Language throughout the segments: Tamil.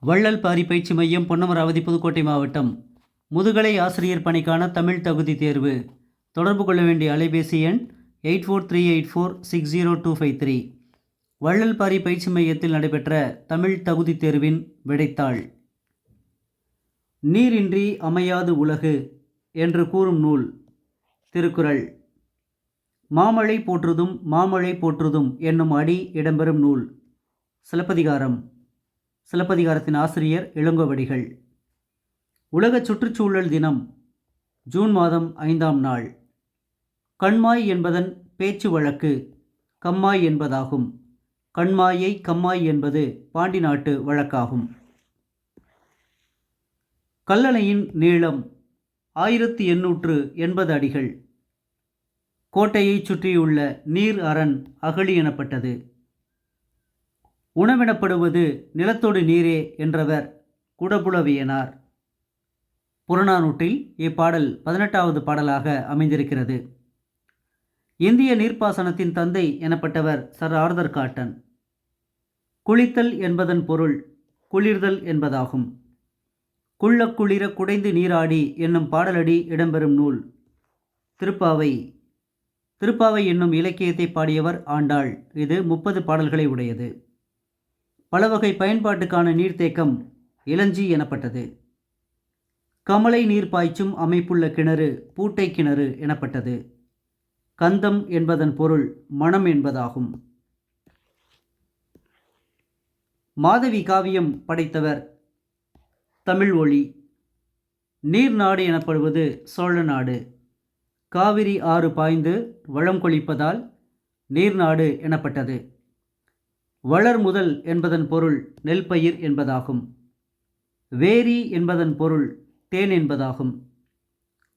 வள்ளல் பாரி பயிற்சி மையம் பொன்னமராவதி புதுக்கோட்டை மாவட்டம். முதுகலை ஆசிரியர் பணிக்கான தமிழ் தகுதி தேர்வு. தொடர்பு கொள்ள வேண்டிய அலைபேசி எண் eight four three eight four six zero two five three. Vallal Pari பயிற்சி மையத்தில் நடைபெற்ற தமிழ் தகுதி தேர்வின் விடைத்தாள். நீரின்றி அமையாது உலகு என்று கூறும் நூல் திருக்குறள். மாமழை போற்றுதும் மாமழை போற்றுதும் என்னும் அடி இடம்பெறும் நூல். சிலப்பதிகாரம். சிலப்பதிகாரத்தின் ஆசிரியர் இளங்கோவடிகள். உலக சுற்றுச்சூழல் தினம் ஜூன் மாதம் ஐந்தாம் நாள். கண்மாய் என்பதன் பேச்சு வழக்கு கம்மாய் என்பதாகும். கண்மாயை கம்மாய் என்பது பாண்டி நாட்டு வழக்காகும். கல்லணையின் நீளம் ஆயிரத்தி எண்ணூற்று எண்பது அடிகள். கோட்டையைச் சுற்றியுள்ள நீர் அரண் அகழி எனப்பட்டது. உணவெனப்படுவது நிலத்தோடு நீரே என்றவர் குடபுலவியனார். புறநானூற்றில் இப்பாடல் பதினெட்டாவது பாடலாக அமைந்திருக்கிறது. இந்திய நீர்ப்பாசனத்தின் தந்தை எனப்பட்டவர் சர் ஆர்தர் காட்டன். குளித்தல் என்பதன் பொருள் குளிர்தல் என்பதாகும். குள்ள குளிர குடைந்து நீராடி என்னும் பாடலடி இடம்பெறும் நூல். திருப்பாவை. திருப்பாவை என்னும் இலக்கியத்தை பாடியவர் ஆண்டாள். இது முப்பது பாடல்களை உடையது. பல வகை பயன்பாட்டுக்கான நீர்த்தேக்கம் இளஞ்சி எனப்பட்டது. கமலை நீர் பாய்ச்சும் அமைப்புள்ள கிணறு பூட்டை கிணறு எனப்பட்டது. கந்தம் என்பதன் பொருள் மணம் என்பதாகும். மாதவி காவியம் படைத்தவர் தமிழ் ஒளி. நீர்நாடு எனப்படுவது சோழ நாடு. காவிரி ஆறு பாய்ந்து வளம் கொளிப்பதால் நீர்நாடு எனப்பட்டது. வளர் முதல் என்பதன் பொருள் நெல் பயிர் என்பதாகும். வேரி என்பதன் பொருள் தேன் என்பதாகும்.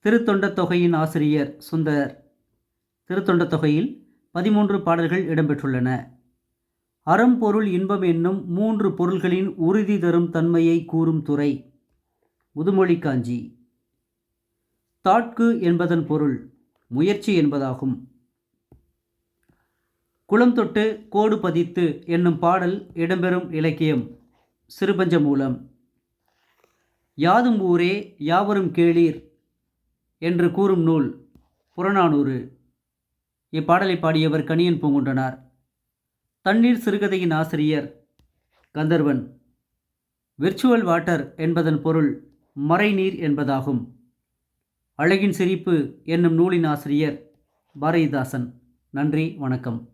திருத்தொண்டத் தொகையின் ஆசிரியர் சுந்தரர். திருத்தொண்டத் தொகையில் பதிமூன்று பாடல்கள் இடம்பெற்றுள்ளன. அறம்பொருள் இன்பம் என்னும் மூன்று பொருள்களின் உறுதி தரும் தன்மையை கூறும் துறை. முதுமொழி காஞ்சி. தாட்கு என்பதன் பொருள் முயற்சி என்பதாகும். குளம் தொட்டு கோடு பதித்து என்னும் பாடல் இடம்பெறும் இலக்கியம். சிறுபஞ்ச மூலம். யாதும் ஊரே யாவரும் கேளீர் என்று கூறும் நூல் புறநானூறு. இப்பாடலை பாடியவர் கணியன் பூங்குன்றனார். தண்ணீர் சிறுகதையின் ஆசிரியர் கந்தர்வன். விர்ச்சுவல் வாட்டர் என்பதன் பொருள் மறைநீர் என்பதாகும். அழகின் சிரிப்பு என்னும் நூலின் ஆசிரியர் பாரதிதாசன். நன்றி வணக்கம்.